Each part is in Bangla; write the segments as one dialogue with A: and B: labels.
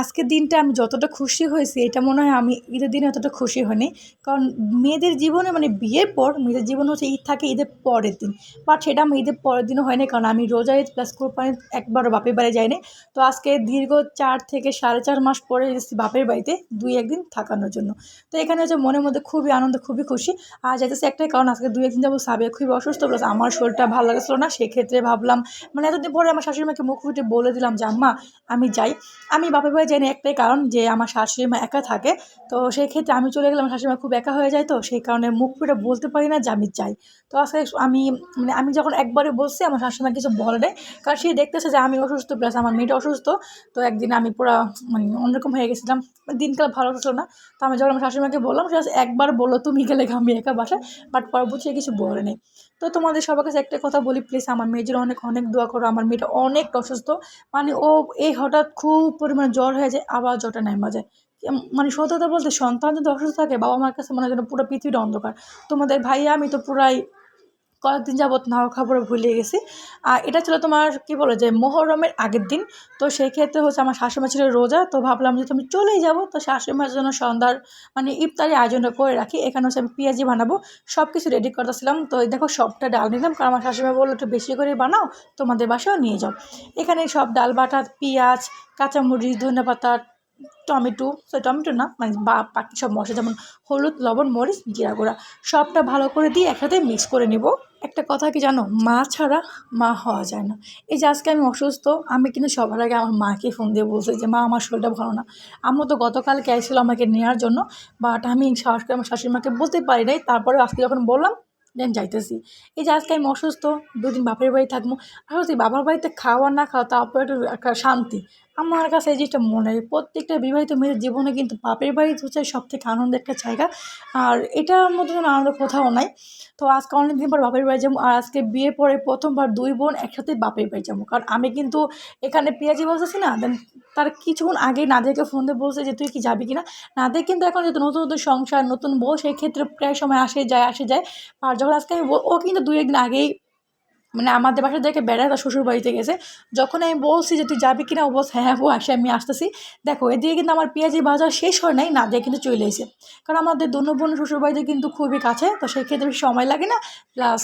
A: আজকের দিনটা আমি যতটা খুশি হয়েছি, এটা মনে হয় আমি ঈদের দিনে অতটা খুশি হইনি। কারণ মেয়েদের জীবনে মানে বিয়ের পর মেয়েদের জীবন হচ্ছে ঈদ থাকে ঈদের পরের দিন। বাট সেটা আমি ঈদের পরের দিনও হয়নি কারণ আমি রোজা ঈদ প্লাস কোরবানি একবারও বাপের বাড়ি যাইনি। তো আজকে দীর্ঘ চার থেকে সাড়ে চার মাস পরে এসেছি বাপের বাড়িতে দুই একদিন থাকানোর জন্য। তো এখানে হচ্ছে মনের মধ্যে খুবই আনন্দ, খুবই খুশি। আর যাইতেছে একটাই কারণ আজকে দুই একদিন যাব সাবে খুবই অসুস্থ প্লাস আমার শরীরটা ভালো লাগছিল না, সেক্ষেত্রে ভাবলাম মানে এতদিন পরে আমার শাশুড়ি মাকে মুখ ফুটে বলে দিলাম যে, আম্মা, আমি যাই। আমি বাপের বাড়ি যাইনি একটাই কারণ যে আমার শাশুড়ি মা একা থাকে। তো সেই ক্ষেত্রে আমি চলে গেলে আমার শাশুড়ি মা খুব একা হয়ে যায় তো সেই কারণে মুখ ফুটে বলতে পারি না যে আমি যাই। তো আজকে আমি মানে আমি যখন একবারে বলছি, আমার শাশুড়ি মা কিছু বলে নেই। কারণ সে দেখতেছে যে আমি অসুস্থ, প্লাস আমার মেয়েটা অসুস্থ। তো একদিন আমি পুরো মানে অন্যরকম হয়ে গেছিলাম। দিনকাল ভালো ছিল না। তো আমি যখন আমার শাশুড়িমাকে বললাম, সে একবার বলল, তুমি গেলে আমি একা বাসায়? বাট পরবর্তী কিছু বলে নেই। তো তোমাদের সবার কাছে একটা কথা বলি প্লিজ আমার মেয়ের অনেক অনেক দোয়া করো। আমার মেয়েটা অনেক অসুস্থ। মানে ও, এই হঠাৎ খুব পরিমাণে জ্বর হয়ে যায়, আবার জ্বরটা নেমা যায়। মানে সত্যতা বলতে সন্তান যদি অসুস্থ থাকে বাবা মার কাছে মনে হয় যেন পুরো পৃথিবীটা অন্ধকার। তোমাদের ভাইয়া, আমি তো পুরাই কয়েকদিন যাবৎ নাও খবর ভুলে গেছি। আর এটা ছিল তোমার, কি বলো, যে মোহরমের আগের দিন। তো সেই ক্ষেত্রে হচ্ছে আমার শাশুড়ি ছিল রোজা, তো ভাবলাম যে তুমি চলেই যাব। তো শাশুড়ি শাশুড়িমার জন্য সন্ধ্যার মানে ইফতারি আয়োজনটা করে রাখি। এখানে হচ্ছে আমি পেঁয়াজি বানাবো সব কিছু রেডি করতেছিলাম। তো দেখো সবটা ডাল নিলাম, কারণ আমার শাশুড়িমা বলল, একটু বেশি করে বানাও, তোমাদের বাসায়ও নিয়ে যাও। এখানে সব ডাল বাটা, পেঁয়াজ, কাঁচামরিচ, ধনে পাতা, টমেটো সরি টমেটো না মানে বা বাকি সব মশলা, যেমন হলুদ, লবণ, মরিচ, জিরা গুঁড়া, সবটা ভালো করে দিয়ে একসাথে মিক্স করে নিব। একটা কথা কি জানো? মা ছাড়া মা হওয়া যায় না। এই যে আজকে আমি অসুস্থ, আমি কিন্তু সবার আগে আমার মাকে ফোন দিয়ে বলছি যে, মা, আমার শরীরটা ভালো না। আমরা তো গতকালকে আইছিল আমাকে নেওয়ার জন্য বাট আমি সাহস করে আমার শাশুড়ি মাকে বলতে পারি নাই। তারপরে আজকে যখন বললাম, দেন যাইতেছি। এই যে আজকে আমি অসুস্থ, দুদিন বাপের বাড়ি থাকব। আর হচ্ছে বাবার বাড়িতে খাওয়া না খাওয়া, তারপরে একটা শান্তি। আমার কাছে এই জিনিসটা মনে হয় প্রত্যেকটা বিবাহিত মেয়ের জীবনে কিন্তু বাপের বাড়ি হচ্ছে সব থেকে আনন্দের একটা জায়গা। আর এটার মতো যেন আনন্দ কোথাও নাই। তো আজকে অনেক দিন পর বাপের বাড়ি যাব। আর আজকে বিয়ে পরে প্রথমবার দুই বোন একসাথে বাপের বাড়ি যাব। কারণ আমি কিন্তু এখানে পেঁয়াজি বলতেছি না, দেন তার কিছুক্ষণ আগে নাদেরকে ফোন দিয়ে বলছে যে, তুই কি যাবি কিনা? নাদের কিন্তু এখন যেহেতু নতুন নতুন সংসার, নতুন বউ, সেই ক্ষেত্রে প্রায় সময় আসে যায় আসে যায়। আর যখন আজকে আমি ও কিন্তু দুই একদিন আগেই মানে আমাদের বাসা দেখে বেড়ায় তার শ্বশুর বাড়িতে গেছে। যখন আমি বলছি যে, তুই যাবি কিনা? ও বলছে হ্যাঁ হ্যাঁ আসে, আমি আসতেছি। দেখো, এদিকে কিন্তু আমার পেঁয়াজি বাজার শেষ হয় নাই, না দিয়ে কিন্তু চলে এসে কারণ আমাদের দোনো বোন শ্বশুর বাড়িতে কিন্তু খুবই কাছে, তো সেই ক্ষেত্রে বেশি সময় লাগে না, প্লাস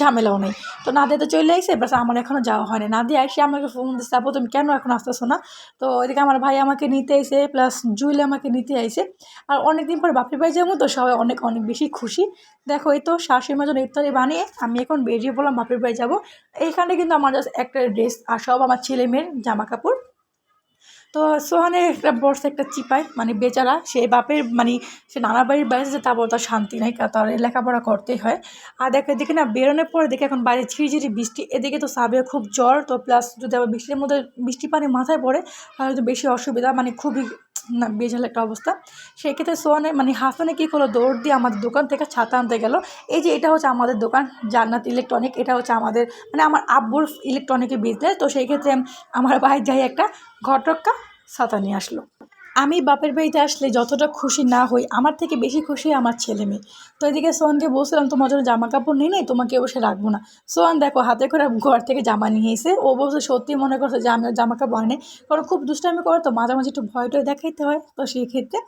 A: ঝামেলাও নেই। তো না দিয়ে তো চলে আসে বাস আমার এখনও যাওয়া হয় না দিয়ে এসে আমাকে ফোন দিচ্ছে, আপু, তুমি কেন এখন আসতেছো না? তো এদিকে আমার ভাই আমাকে নিতে আইসে প্লাস জুইল আমাকে নিতে আইসে আর অনেকদিন পর বাপের ভাই যাব, তো সবাই অনেক অনেক বেশি খুশি। দেখো, এই তো শাশুড়ি মাজন ইফতারি বানিয়ে, আমি এখন বেরিয়ে পড়লাম বাপের বাড়ি যাব। এইখানে কিন্তু আমার জাস্ট একটা ড্রেস আর সব আমার ছেলে মেয়ের জামা কাপড়। তো সোহানে একটা বর্ষা একটা চিপায় মানে বেচারা, সে বাপের মানে সে নানা বাড়ির বাইরে যে তারপর তার শান্তি নেই তার লেখাপড়া করতেই হয়। আর দেখে এদিকে না, বেরোনোর পরে দেখে এখন বাইরে ঝিরিঝিরি বৃষ্টি, এদিকে তো সাবের খুব জ্বর, তো প্লাস যদি আবার বৃষ্টির মধ্যে বৃষ্টি পানি মাথায় পড়ে, তাহলে তো বেশি অসুবিধা মানে খুবই না, বেজাল একটা অবস্থা। সেক্ষেত্রে সোয়ানে মানে হাসানে কী করল? দৌড় দিয়ে আমাদের দোকান থেকে ছাতা আনতে গেল। এই যে এটা হচ্ছে আমাদের দোকান, জান্নাত ইলেকট্রনিক এটা হচ্ছে আমাদের মানে আমার আব্বুর ইলেকট্রনিকের বিজনেস তো সেই ক্ষেত্রে আমার ভাই যাই একটা ঘটকা ছাতা নিয়ে আসলো। আমি বাপের বাড়িতে আসলে যতটা খুশি না হই, আমার থেকে বেশি খুশি আমার ছেলে মেয়ে। তো এদিকে সোহানকে বলছিলাম, তোমার জন্য জামা কাপড় নেই নেই, তোমাকে বসে রাখব না। সোহান, দেখো, হাতে করে ঘর থেকে জামা নিয়ে এসে, ও বলছে সত্যি মনে করছে যে আমি জামা কাপড় আনে কারণ খুব দুষ্টামি করে তো, মাঝে মাঝে একটু ভয় টয় দেখাইতে হয় তো সেই ক্ষেত্রে।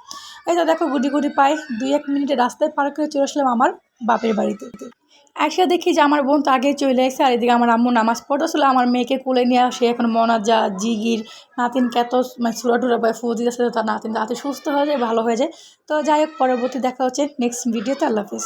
A: এই তো দেখো, গুটি গুটি পাই দুই এক মিনিটে রাস্তায় পার করে চলে আসলাম আমার বাপের বাড়িতে। একসাথে দেখি যে আমার বোন তো আগে চলে এসেছে, আর এদিকে আমার আম্মু নামাজ পড়তেছিল আমার মেয়েকে কোলে নিয়ে আসে, এখন মনাজা জিগির নাতিন কেত মানে সুরা টুরা বা ফুজি আছে তার নাতিন তাতে সুস্থ হয়ে যায়, ভালো হয়ে যায়। তো যাই হোক, পরবর্তী দেখা হচ্ছে নেক্সট ভিডিওতে আল্লাহ হাফিজ।